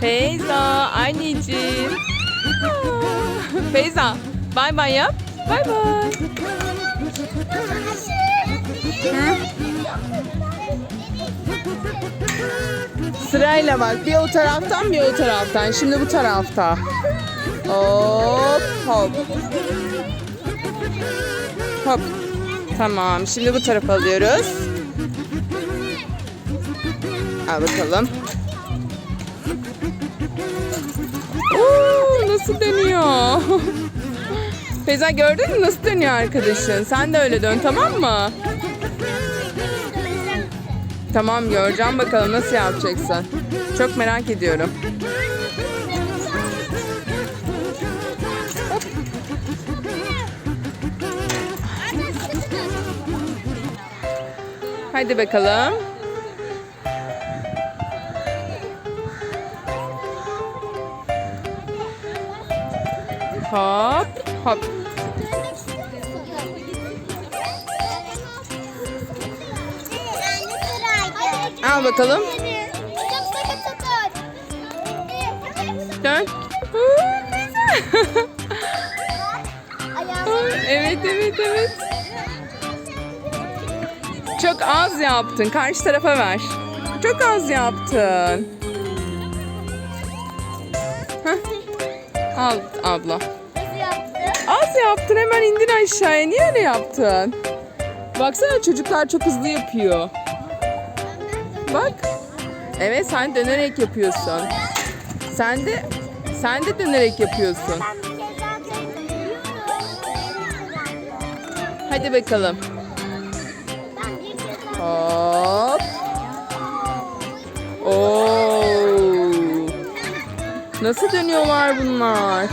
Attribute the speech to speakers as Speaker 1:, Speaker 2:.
Speaker 1: Feyza anneciğim. Feyza bay bay yap. Bay bay. Sırayla bak. Bir o taraftan bir o taraftan. Şimdi bu tarafta. Hop hop. Hop. Tamam. Şimdi bu tarafa alıyoruz. Al bakalım. Oo, nasıl dönüyor? Feyza gördün mü nasıl dönüyor arkadaşın? Sen de öyle dön tamam mı? Tamam göreceğim bakalım nasıl yapacaksın. Çok merak ediyorum. Hadi bakalım. Hop hop. Al bakalım. Dön. Evet evet evet. Çok az yaptın. Karşı tarafa ver. Çok az yaptın. Heh. Al abla. Az yaptın hemen indin aşağıya. Niye öyle yaptın? Baksana çocuklar çok hızlı yapıyor. Bak. Evet sen dönerek yapıyorsun. Sen de sen de dönerek yapıyorsun. Hadi bakalım. Hop. Oo. Nasıl dönüyorlar bunlar?